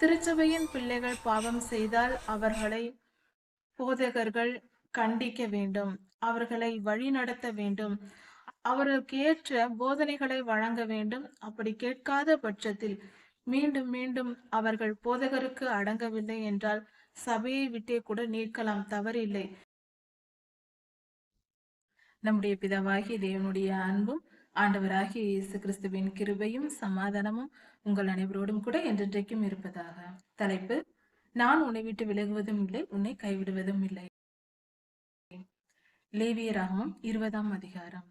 திருச்சபையின் பிள்ளைகள் பாவம் செய்தால் அவர்களை போதகர்கள் கண்டிக்க வேண்டும். அவர்களை வழி நடத்த வேண்டும். அவர்களுக்கு ஏற்ற போதனைகளை வழங்க வேண்டும். அப்படி கேட்காத பட்சத்தில் மீண்டும் மீண்டும் அவர்கள் போதகருக்கு அடங்கவில்லை என்றால் சபையை விட்டே கூட நீக்கலாம் தவறில்லை. நம்முடைய பிதவாகி தேவனுடைய அன்பும் ஆண்டவராகிய இயேசு கிறிஸ்துவின் கிருபையும் சமாதானமும் உங்கள் அனைவரோடும் கூட என்றென்றைக்கும் இருப்பதாக. தலைப்பு நான் உன்னை விட்டு விலகுவதும் இல்லை உன்னை கைவிடுவதும் இல்லை. லேவியராகவும் இருபதாம் அதிகாரம்.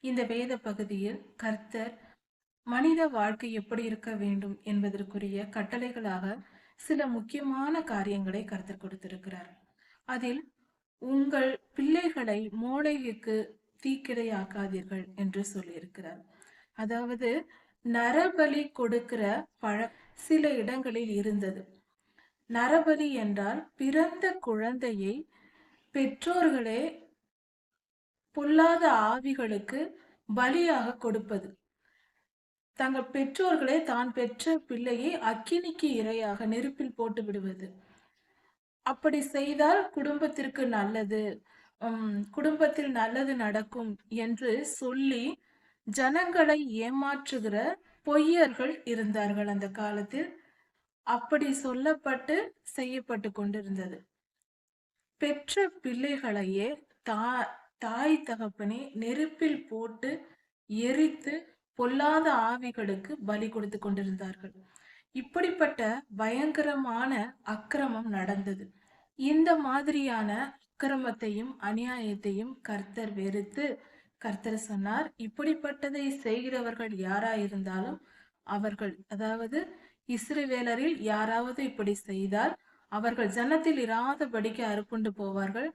இந்த வேத பகுதியில் கர்த்தர் மனித வாழ்க்கை எப்படி இருக்க வேண்டும் என்பதற்குரிய கட்டளைகளாக சில முக்கியமான காரியங்களை கருத்து கொடுத்திருக்கிறார். அதில் உங்கள் பிள்ளைகளை மூளைக்கு தீக்கிரையாக்காதீர்கள் என்று சொல்லியிருக்கிறார். அதாவது நரபலி கொடுக்கிற பழ சில இடங்களில் இருந்தது. நரபலி என்றால் பிறந்த குழந்தையை பெற்றோர்களே பொல்லாத ஆவிகளுக்கு பலியாக கொடுப்பது. தங்கள் பெற்றோர்களே தான் பெற்ற பிள்ளையை அக்கினிக்கு இரையாக நெருப்பில் போட்டு விடுவது. அப்படி செய்தால் குடும்பத்திற்கு நல்லது. குடும்பத்தில் நல்லது நடக்கும் என்று சொல்லி ஜனங்களை ஏமாற்றுகிற பொய்யர்கள் இருந்தார்கள் அந்த காலத்தில். அப்படி சொல்லப்பட்டு செய்யப்பட்டு கொண்டிருந்தது. பெற்ற பிள்ளைகளையே தா தாய் தகப்பனே நெருப்பில் போட்டு எரித்து பொல்லாத ஆவிகளுக்கு பலி கொடுத்து கொண்டிருந்தார்கள். இப்படிப்பட்ட பயங்கரமான அக்கிரமம் நடந்தது. இந்த மாதிரியான அக்கிரமத்தையும் அநியாயத்தையும் கர்த்தர் வெறுத்து கர்த்தர் சொன்னார். இப்படிப்பட்டதை செய்கிறவர்கள் யாராயிருந்தாலும் அவர்கள் அதாவது இஸ்ரவேலரில் யாராவது இப்படி செய்தால் அவர்கள் ஜனத்தில் இராதபடிக்கு அறுப்புண்டு போவார்கள்.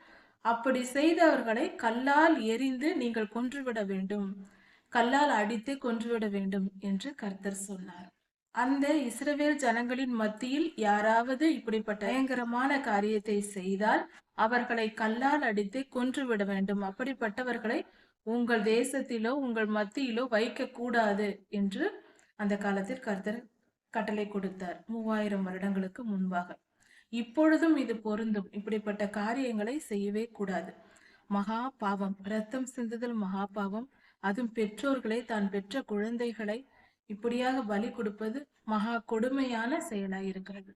அப்படி செய்தவர்களை கல்லால் எரிந்து நீங்கள் கொன்றுவிட வேண்டும். கல்லால் அடித்து கொன்றுவிட வேண்டும் என்று கர்த்தர் சொன்னார். அந்த இஸ்ரவேல் ஜனங்களின் மத்தியில் யாராவது இப்படிப்பட்ட பயங்கரமான காரியத்தை செய்தால் அவர்களை கல்லால் அடித்து கொன்றுவிட வேண்டும். அப்படிப்பட்டவர்களை உங்கள் தேசத்திலோ உங்கள் மத்தியிலோ வைக்க கூடாது என்று அந்த காலத்தில் கர்த்தர் கட்டளை கொடுத்தார். மூவாயிரம் வருடங்களுக்கு முன்பாக. இப்பொழுதும் இது பொருந்தும். இப்படிப்பட்ட காரியங்களை செய்யவே கூடாது. மகா பாவம். ரத்தம் சிந்துதல் மகா பாவம். அதுவும் பெற்றோர்களை தான் பெற்ற குழந்தைகளை இப்படியாக பலி கொடுப்பது மகா கொடுமையான செயலாய் இருக்கிறது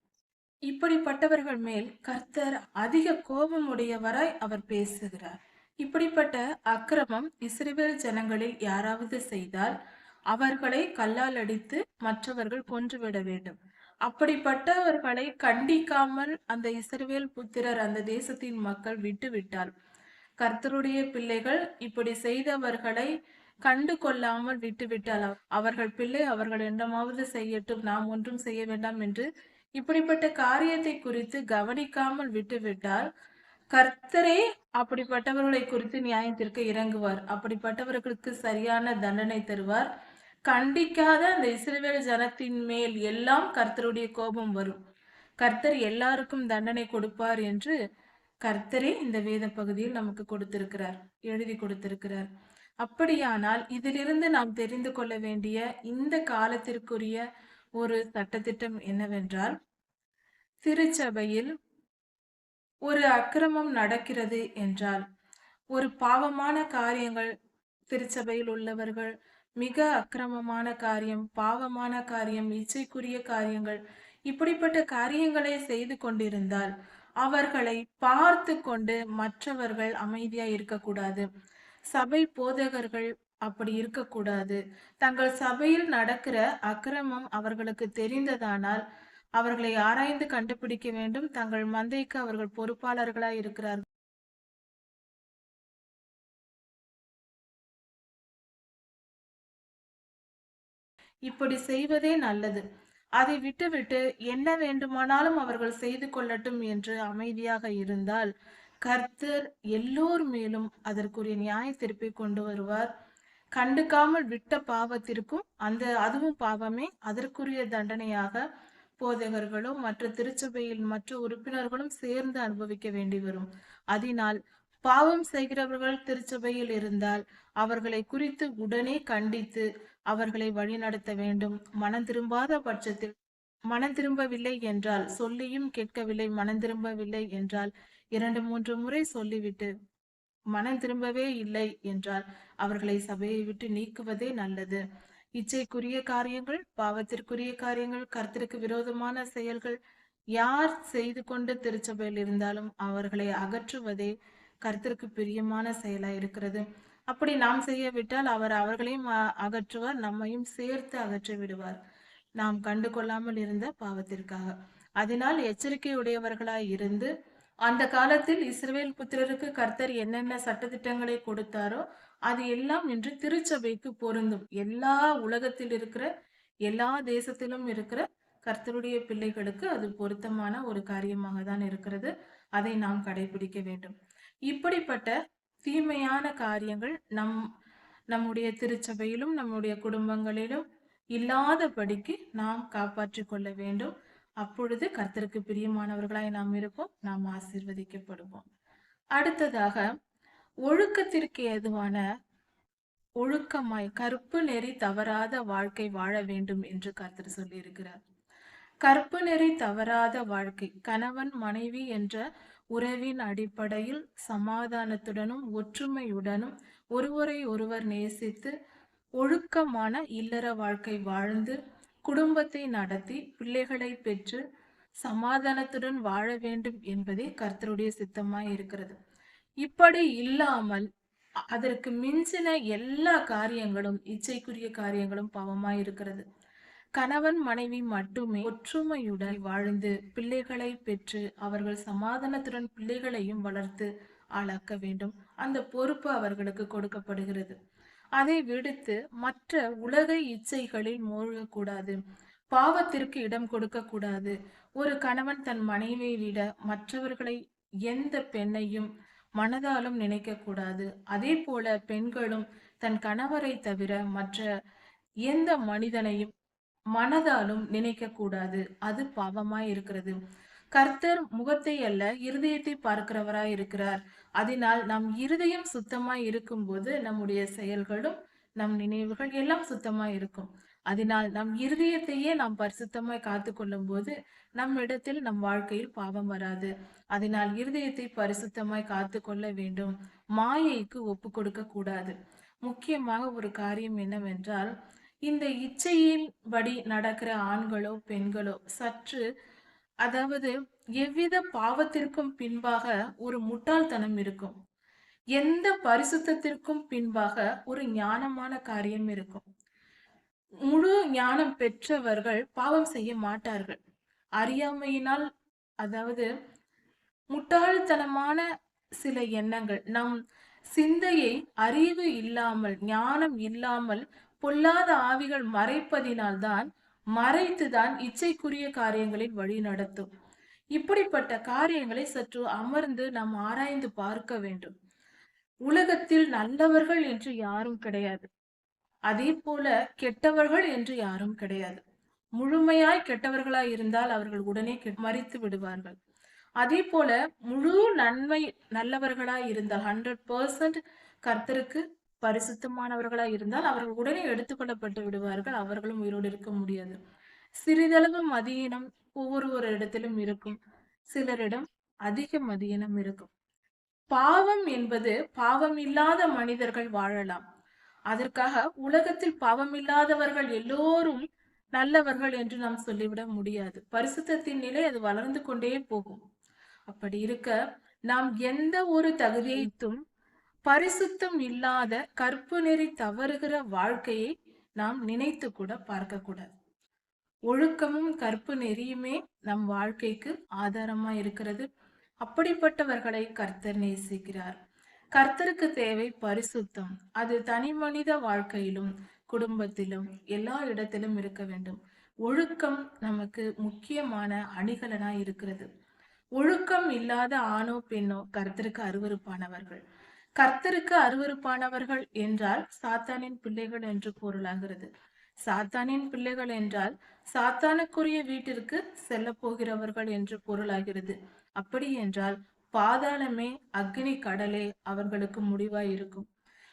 இப்படிப்பட்டவர்கள் மேல் கர்த்தர் அதிக கோபம் உடையவராய் அவர் பேசுகிறார். இப்படிப்பட்ட அக்கிரமம் இஸ்ரேல் ஜனங்களில் யாராவது செய்தால் அவர்களை கல்லால் அடித்து மற்றவர்கள் கொன்றுவிட வேண்டும். அப்படிப்பட்டவர்களை கண்டிக்காமல் அந்த இஸ்ரேல் புத்திரர் அந்த தேசத்தின் மக்கள் விட்டுவிட்டார் கர்த்தருடைய பிள்ளைகள் இப்படி செய்தவர்களை கண்டு கொள்ளாமல் விட்டுவிட்டால் அவர்கள் பிள்ளை அவர்கள் என்னமாவது செய்யட்டும் நாம் ஒன்றும் செய்ய வேண்டாம் என்று இப்படிப்பட்ட காரியத்தை குறித்து கவனிக்காமல் விட்டுவிட்டால் கர்த்தரே அப்படிப்பட்டவர்களை குறித்து நியாயத்திற்கு இறங்குவார். அப்படிப்பட்டவர்களுக்கு சரியான தண்டனை தருவார். கண்டிக்காத அந்த இஸ்ரேல் ஜனத்தின் மேல் எல்லாம் கர்த்தருடைய கோபம் வரும். கர்த்தர் எல்லாருக்கும் தண்டனை கொடுப்பார் என்று கர்த்தரே இந்த வேத பகுதியில் நமக்கு கொடுத்திருக்கிறார் எழுதி கொடுத்திருக்கிறார். அப்படியானால் இதிலிருந்து நாம் தெரிந்து கொள்ள வேண்டிய இந்த காலத்திற்குரிய ஒரு சட்டத்திட்டம் என்னவென்றால் திருச்சபையில் ஒரு அக்கிரமம் நடக்கிறது என்றால் ஒரு பாவமான காரியங்கள் திருச்சபையில் உள்ளவர்கள் மிக அக்கிரமமான காரியம் பாவமான காரியம் இச்சைக்குரிய காரியங்கள் இப்படிப்பட்ட காரியங்களை செய்து கொண்டிருந்தால் அவர்களை பார்த்து கொண்டு மற்றவர்கள் அமைதியா இருக்கக்கூடாது. சபை போதகர்கள் அப்படி இருக்கக்கூடாது. தங்கள் சபையில் நடக்கிற அக்கிரமம் அவர்களுக்கு தெரிந்ததானால் அவர்களை ஆராய்ந்து கண்டுபிடிக்க வேண்டும். தங்கள் மந்தைக்கு அவர்கள் பொறுப்பாளர்களாய் இருக்கிறார்கள். இப்படி செய்வதே நல்லது. அதை விட்டுவிட்டு என்ன வேண்டுமானாலும் அவர்கள் செய்து கொள்ளட்டும் என்று அமைதியாக இருந்தால் கர்த்தர் எல்லோர் மேலும் அதற்குரிய நியாய தீர்ப்பை கொண்டு வருவார். கண்டுக்காமல் விட்ட பாவத்திற்கும் அந்த அதுவும் பாவமே அதற்குரிய தண்டனையாக போதகர்களும் மற்ற திருச்சபையில் மற்ற உறுப்பினர்களும் சேர்ந்து அனுபவிக்க வேண்டி வரும். அதனால் பாவம் செய்கிறவர்கள் திருச்சபையில் இருந்தால் அவர்களை குறித்து உடனே கண்டித்து அவர்களை வழிநடத்த வேண்டும். மனம் திரும்பாத பட்சத்தில் மனம் திரும்பவில்லை என்றால் சொல்லியும் கேட்கவில்லை மனம் திரும்பவில்லை என்றால் இரண்டு மூன்று முறை சொல்லிவிட்டு மனம் திரும்பவே இல்லை என்றால் அவர்களை சபையை விட்டு நீக்குவதே நல்லது. இச்சைக்குரிய காரியங்கள் பாவத்திற்குரிய காரியங்கள் கர்த்தருக்கு விரோதமான செயல்கள் யார் செய்து கொண்டு திருச்சபையில் இருந்தாலும் அவர்களை அகற்றுவதே கர்த்தருக்கு பிரியமான செயலா இருக்கிறது. அப்படி நாம் செய்யவிட்டால் அவர் அவர்களையும் அகற்றுவார் நம்மையும் சேர்த்து அகற்றி விடுவார். நாம் கண்டு கொள்ளாமல் இருந்த பாவத்திற்காக. அதனால் எச்சரிக்கையுடையவர்களாய் இருந்து அந்த காலத்தில் இஸ்ரேல் புத்திரருக்கு கர்த்தர் என்னென்ன சட்டத்திட்டங்களை கொடுத்தாரோ அது எல்லாம் இன்று திருச்சபைக்கு பொருந்தும். எல்லா உலகத்தில் இருக்கிற எல்லா தேசத்திலும் இருக்கிற கர்த்தருடைய பிள்ளைகளுக்கு அது பொருத்தமான ஒரு காரியமாக தான் இருக்கிறது. அதை நாம் கடைபிடிக்க வேண்டும். இப்படிப்பட்ட தீமையான காரியங்கள் நம் நம்முடைய திருச்சபையிலும் நம்முடைய குடும்பங்களிலும் இல்லாதபடிக்கு நாம் காப்பாற்றி கொள்ள வேண்டும். அப்பொழுது கர்த்தருக்கு பிரியமானவர்களாய் நாம் இருப்போம் நாம் ஆசீர்வதிக்கப்படுவோம். அடுத்ததாக ஒழுக்கத்திற்கு ஏதுவான ஒழுக்கமாய் கற்பு நெறி தவறாத வாழ்க்கை வாழ வேண்டும் என்று கர்த்தர் சொல்லியிருக்கிறார். கற்பு நெறி தவறாத வாழ்க்கை கணவன் மனைவி என்ற உறவின் அடிப்படையில் சமாதானத்துடனும் ஒற்றுமையுடனும் ஒருவரை ஒருவர் நேசித்து ஒழுக்கமான இல்லற வாழ்க்கை வாழ்ந்து குடும்பத்தை நடத்தி பிள்ளைகளை பெற்று சமாதானத்துடன் வாழ வேண்டும் என்பதே கர்த்தருடைய சித்தமாய் இருக்கிறது. இப்படி இல்லாமல் அதற்கு மிஞ்சின எல்லா காரியங்களும் இச்சைக்குரிய காரியங்களும் பாவமாய் இருக்கிறது. கணவன் மனைவி மட்டுமே ஒற்றுமையுடன் வாழ்ந்து பிள்ளைகளை பெற்று அவர்கள் சமாதானத்துடன் பிள்ளைகளையும் வளர்த்து ஆளாக்க வேண்டும். அந்த பொறுப்பு அவர்களுக்கு கொடுக்கப்படுகிறது. அதை விடுத்து மற்ற உலக இச்சைகளில் மூழ்கக்கூடாது பாவத்திற்கு இடம் கொடுக்க கூடாது. ஒரு கணவன் தன் மனைவியை விட மற்றவர்களை எந்த பெண்ணையும் மனதாலும் நினைக்க கூடாது. அதே போல பெண்களும் தன் கணவரை தவிர மற்ற எந்த மனிதனையும் மனதாலும் நினைக்க கூடாது. அது பாவமாய் இருக்கிறது. கர்த்தர் முகத்தை அல்ல இருதயத்தை பார்க்கிறவராய் இருக்கிறார். அதனால் நம் இருதயம் சுத்தமாய் இருக்கும்போது நம்முடைய செயல்களும் நம் நினைவுகள் எல்லாம் சுத்தமாய் இருக்கும். அதனால் நம் இருதயத்தையே நாம் பரிசுத்தமாய் காத்து கொள்ளும் போது நம் இடத்தில் நம் வாழ்க்கையில் பாவம் வராது. அதனால் இருதயத்தை பரிசுத்தமாய் காத்து கொள்ள வேண்டும். மாயைக்கு ஒப்பு கொடுக்க கூடாது. முக்கியமாக ஒரு காரியம் என்னவென்றால் இந்த இச்சையின் படி நடக்கிற ஆண்களோ பெண்களோ சற்று அதாவது எவ்வித பாவத்திற்கும் பின்பாக ஒரு முட்டாள்தனம் இருக்கும். எந்த பரிசுத்தத்திற்கும் பின்பாக ஒரு ஞானமான காரியம் இருக்கும். முழு ஞானம் பெற்றவர்கள் பாவம் செய்ய மாட்டார்கள். அறியாமையினால் அதாவது முட்டாள்தனமான சில எண்ணங்கள் நம் சிந்தையை அறிவு இல்லாமல் ஞானம் இல்லாமல் பொல்லாத ஆவிகள் மறைப்பதினால்தான் மறைத்துதான் இச்சைக்குரிய காரியங்களில் வழி நடத்தும். இப்படிப்பட்ட காரியங்களை சற்று அமர்ந்து நாம் ஆராய்ந்து பார்க்க வேண்டும். உலகத்தில் நல்லவர்கள் என்று யாரும் கிடையாது. அதே போல கெட்டவர்கள் என்று யாரும் கிடையாது. முழுமையாய் கெட்டவர்களாய் இருந்தால் அவர்கள் உடனே மறித்து விடுவார்கள். அதே போல முழு நன்மை நல்லவர்களாய் இருந்தால் ஹண்ட்ரட் பர்சன்ட் கர்த்தருக்கு பரிசுத்தமானவர்களாய் இருந்தால் அவர்கள் உடனே எடுத்துக்கொள்ளப்பட்டு விடுவார்கள். அவர்களும் உயிரோடு இருக்க முடியாது. சிறிதளவு மதியினம் ஒவ்வொரு ஒரு இடத்திலும் இருக்கும். சிலரிடம் அதிக மதியனம் இருக்கும். பாவம் என்பது பாவம் இல்லாத மனிதர்கள் வாழலாம். அதற்காக உலகத்தில் பாவம் இல்லாதவர்கள் எல்லோரும் நல்லவர்கள் என்று நாம் சொல்லிவிட முடியாது. பரிசுத்தத்தின் நிலை அது வளர்ந்து கொண்டே போகும். அப்படி இருக்க நாம் எந்த ஒரு தகுதியைத்தும் பரிசுத்தம் இல்லாத கற்பு நெறி தவறுகிற வாழ்க்கையை நாம் நினைத்து கூட பார்க்க கூடாது ஒழுக்கமும் கற்பு நெறியுமே நம் வாழ்க்கைக்கு ஆதாரமா இருக்கிறது. அப்படிப்பட்டவர்களை கர்த்தர் நேசிக்கிறார். கர்த்தருக்கு தேவை பரிசுத்தம். அது தனி மனித வாழ்க்கையிலும் குடும்பத்திலும் எல்லா இடத்திலும் இருக்க வேண்டும். ஒழுக்கம் நமக்கு முக்கியமான அணிகலனா இருக்கிறது. ஒழுக்கம் இல்லாத ஆணோ பெண்ணோ கர்த்தருக்கு அருவறுப்பானவர்கள் கர்த்தருக்கு அருவறுப்பானவர்கள் என்றால் சாத்தானின் பிள்ளைகள் என்று பொருளாகிறது. சாத்தானின் பிள்ளைகள் என்றால் சாத்தானுக்குரிய வீட்டிற்கு செல்ல போகிறவர்கள் என்று பொருளாகிறது. அப்படி என்றால் பாதாளமே அக்னி கடலே அவர்களுக்கு முடிவாய் இருக்கும்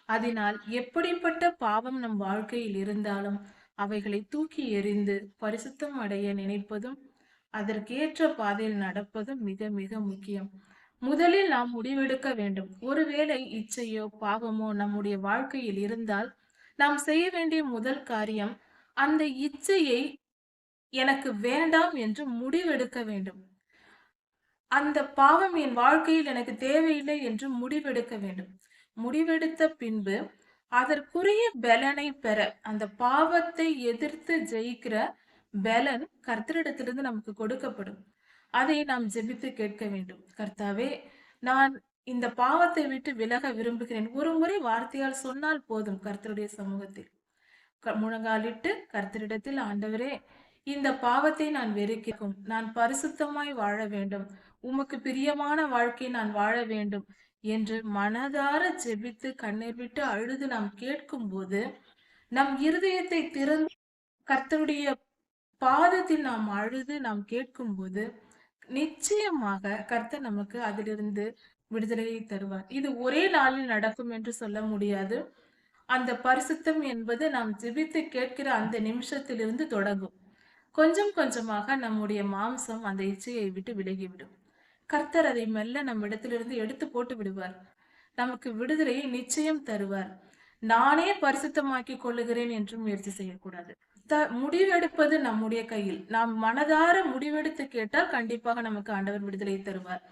அதனால் எப்படிப்பட்ட பாவம் நம் வாழ்க்கையில் இருந்தாலும் அவைகளை தூக்கி எறிந்து பரிசுத்தம் அடைய நினைப்பதும் அதற்கேற்ற பாதையில் நடப்பதும் மிக மிக முக்கியம். முதலில் நாம் முடிவெடுக்க வேண்டும். ஒருவேளை இச்சையோ பாவமோ நம்முடைய வாழ்க்கையில் இருந்தால் நாம் செய்ய வேண்டிய முதல் காரியம் அந்த இச்சையை எனக்கு வேண்டாம் என்று முடிவெடுக்க வேண்டும். அந்த பாவம் என் வாழ்க்கையில் எனக்கு தேவையில்லை என்று முடிவெடுக்க வேண்டும். முடிவெடுத்த பின்பு அதற்குரிய பலனை பெற அந்த பாவத்தை எதிர்த்து ஜெயிக்கிற பலன் கர்த்தரிடத்திலிருந்து நமக்கு கொடுக்கப்படும். அதை நாம் ஜெபித்து கேட்க வேண்டும். கர்த்தாவே நான் இந்த பாவத்தை விட்டு விலக விரும்புகிறேன். ஒரு முறை வார்த்தையால் சொன்னால் போதும் கர்த்தருடைய சமூகத்தில். முழங்காலிட்டு கர்த்தரிடத்தில் ஆண்டவரே இந்த பாவத்தை நான் வெறுக்கிறோம் நான் பரிசுத்தமாய் வாழ வேண்டும். உமக்கு பிரியமான வாழ்க்கை நான் வாழ வேண்டும் என்று மனதார ஜெபித்து கண்ணீர் விட்டு அழுது நாம் கேட்கும் போது நம் இருதயத்தை திறந்து கர்த்தருடைய பாதத்தில் நாம் அழுது நாம் கேட்கும் போது நிச்சயமாக கர்த்தர் நமக்கு அதிலிருந்து விடுதலையை தருவார். இது ஒரே நாளில் நடக்கும் என்று சொல்ல முடியாது. அந்த பரிசுத்தம் என்பது நாம் ஜிபித்து கேட்கிற அந்த நிமிஷத்திலிருந்து தொடங்கும். கொஞ்சம் கொஞ்சமாக நம்முடைய மாம்சம் அந்த இச்சையை விட்டு விலகிவிடும். கர்த்தர் அதை மெல்ல நம் இடத்திலிருந்து எடுத்து போட்டு விடுவார். நமக்கு விடுதலையை நிச்சயம் தருவார். நானே பரிசுத்தமாக்கி கொள்ளுகிறேன் என்று முயற்சி செய்யக்கூடாது. த முடிவெடுப்பது நம்முடைய கையில். நாம் மனதார முடிவெடுத்து கேட்டால் கண்டிப்பாக நமக்கு ஆண்டவர் விடுதலை தருவார்.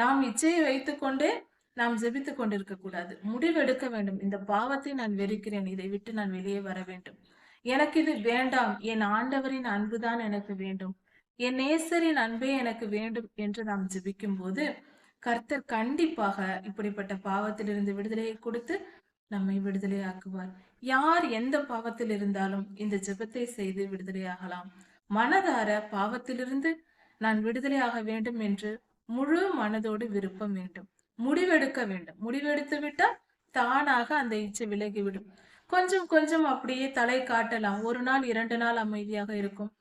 நாம் இச்சையை வைத்துக்கொண்டே நாம் ஜெபித்து கொண்டிருக்க கூடாது முடிவெடுக்க வேண்டும். இந்த பாவத்தை நான் வெறுக்கிறேன். இதை விட்டு நான் வெளியே வர வேண்டும். எனக்கு இது வேண்டாம். என் ஆண்டவரின் அன்புதான் எனக்கு வேண்டும். என் நேசரின் அன்பே எனக்கு வேண்டும் என்று நாம் ஜெபிக்கும் போது கர்த்தர் கண்டிப்பாக இப்படிப்பட்ட பாவத்திலிருந்து விடுதலையை கொடுத்து நம்மை விடுதலை ஆக்குவார் யார் எந்த பாவத்தில் இருந்தாலும் இந்த ஜெபத்தை செய்து விடுதலையாகலாம். மனதார பாவத்திலிருந்து நான் விடுதலையாக வேண்டும் என்று முழு மனதோடு விருப்பம் வேண்டும். முடிவெடுக்க வேண்டும். முடிவெடுத்து விட்டால் தானாக அந்த இச்சை விலகிவிடும். கொஞ்சம் கொஞ்சம் அப்படியே தலை காட்டலாம். ஒரு நாள் இரண்டு நாள் அமைதியாக இருக்கும்.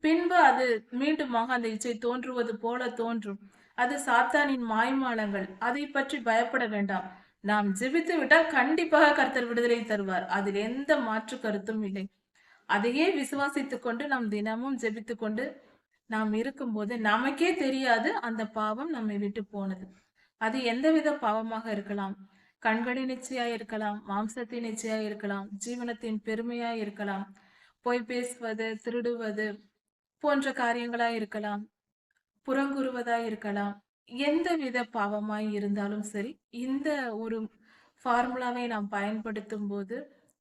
பின்பு அது மீண்டுமாக அந்த இச்சை தோன்றுவது போல தோன்றும். அது சாத்தானின் மாய்மாலங்கள். அதை பற்றி பயப்பட வேண்டாம். நாம் ஜெபித்து விட்டால் கண்டிப்பாக கர்த்தர் விடுதலை தருவார். அதில் எந்த மாற்று கருத்தும் இல்லை. அதையே விசுவாசித்துக் கொண்டு நாம் தினமும் ஜெபித்து கொண்டு நாம் இருக்கும்போது நமக்கே தெரியாது அந்த பாவம் நம்மை விட்டு போனது. அது எந்தவித பாவமாக இருக்கலாம். கண்களின் நிச்சயா இருக்கலாம் மாம்சத்தின் நிச்சயா இருக்கலாம் ஜீவனத்தின் பெருமையா இருக்கலாம் பொய் பேசுவது திருடுவது போன்ற காரியங்களா இருக்கலாம் புறங்குறுவதா இருக்கலாம். எந்த வித பாவமாய் இருந்தாலும் சரி இந்த ஒரு ஃபார்முலாவை நாம் பயன்படுத்தும் போது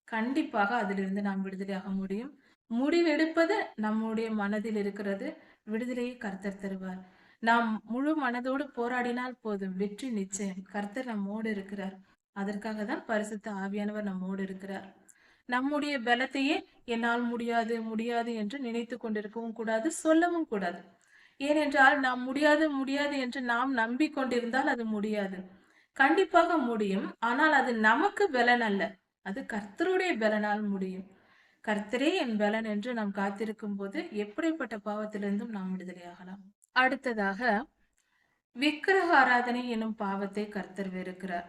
கண்டிப்பாக அதிலிருந்து நாம் விடுதலையாக முடியும். முடிவெடுப்பது நம்முடைய மனதில் இருக்கிறது. விடுதலையை கர்த்தர் தருவார். நாம் முழு மனதோடு போராடினால் போதும். வெற்றி நிச்சயம். கர்த்தர் நம்மோடு இருக்கிறார். அதற்காக தான் பரிசுத்த ஆவியானவர் நம்மோடு இருக்கிறார். நம்முடைய பலத்தையே என்னால் முடியாது முடியாது என்று நினைத்து கொண்டிருக்கவும் கூடாது சொல்லவும் கூடாது. ஏனென்றால் நாம் முடியாது முடியாது என்று நாம் நம்பிக்கொண்டிருந்தால் அது முடியாது. கண்டிப்பாக முடியும். ஆனால் அது நமக்கு பலன் அல்ல. அது கர்த்தருடைய பலனால் முடியும். கர்த்தரே என் பலன் என்று நாம் காத்திருக்கும் போது எப்படிப்பட்ட பாவத்திலிருந்தும் நாம் விடுதலையாகலாம். அடுத்ததாக விக்கிரக ஆராதனை எனும் பாவத்தை கர்த்தர் வெறுக்கிறார்.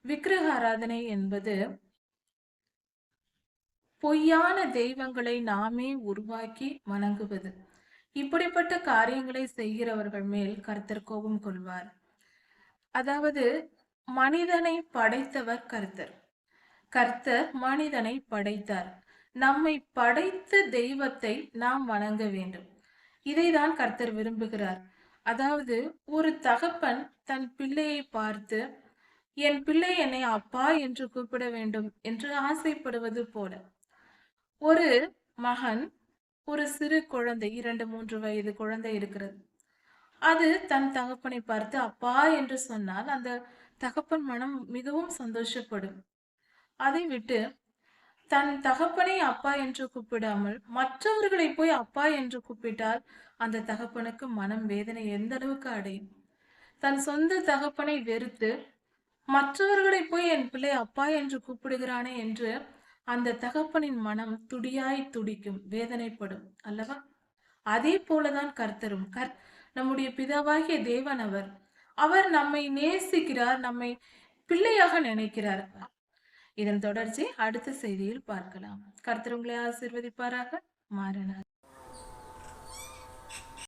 விக்கிரக ஆராதனை என்பது பொய்யான தெய்வங்களை நாமே உருவாக்கி வணங்குவது. இப்படிப்பட்ட காரியங்களை செய்கிறவர்கள் மேல் கர்த்தர் கோபம் கொள்வார். அதாவது மனிதனை படைத்தவர் கர்த்தர். கர்த்தர் மனிதனை படைத்தார். நம்மை படைத்த தெய்வத்தை நாம் வணங்க வேண்டும். இதைதான் கர்த்தர் விரும்புகிறார். அதாவது ஒரு தகப்பன் தன் பிள்ளையை பார்த்து என் பிள்ளை என்னை அப்பா என்று கூப்பிட வேண்டும் என்று ஆசைப்படுவது போல. ஒரு மகன் ஒரு சிறு குழந்தை இரண்டு மூன்று வயது குழந்தை இருக்கிறது. அது தன் தகப்பனை பார்த்து அப்பா என்று சொன்னால் அந்த தகப்பன் மனம் மிகவும் சந்தோஷப்படும். அதை விட்டு தன் தகப்பனை அப்பா என்று கூப்பிடாமல் மற்றவர்களை போய் அப்பா என்று கூப்பிட்டால் அந்த தகப்பனுக்கு மனம் வேதனை எந்த அளவுக்கு அடையும்? தன் சொந்த தகப்பனை வெறுத்து மற்றவர்களை போய் என் பிள்ளை அப்பா என்று கூப்பிடுகிறானே என்று அந்த தகப்பனின் மனம் துடியாய் துடிக்கும் வேதனைப்படும் அல்லவா? அதே போலதான் கர்த்தரும். கர் நம்முடைய பிதாவாகிய தேவன் அவர் அவர் நம்மை நேசிக்கிறார் நம்மை பிள்ளையாக நினைக்கிறார். இதன் தொடர்ச்சி அடுத்த செய்தியில் பார்க்கலாம். கர்த்தர் உங்களை ஆசிர்வதிப்பாராக. மாறனார்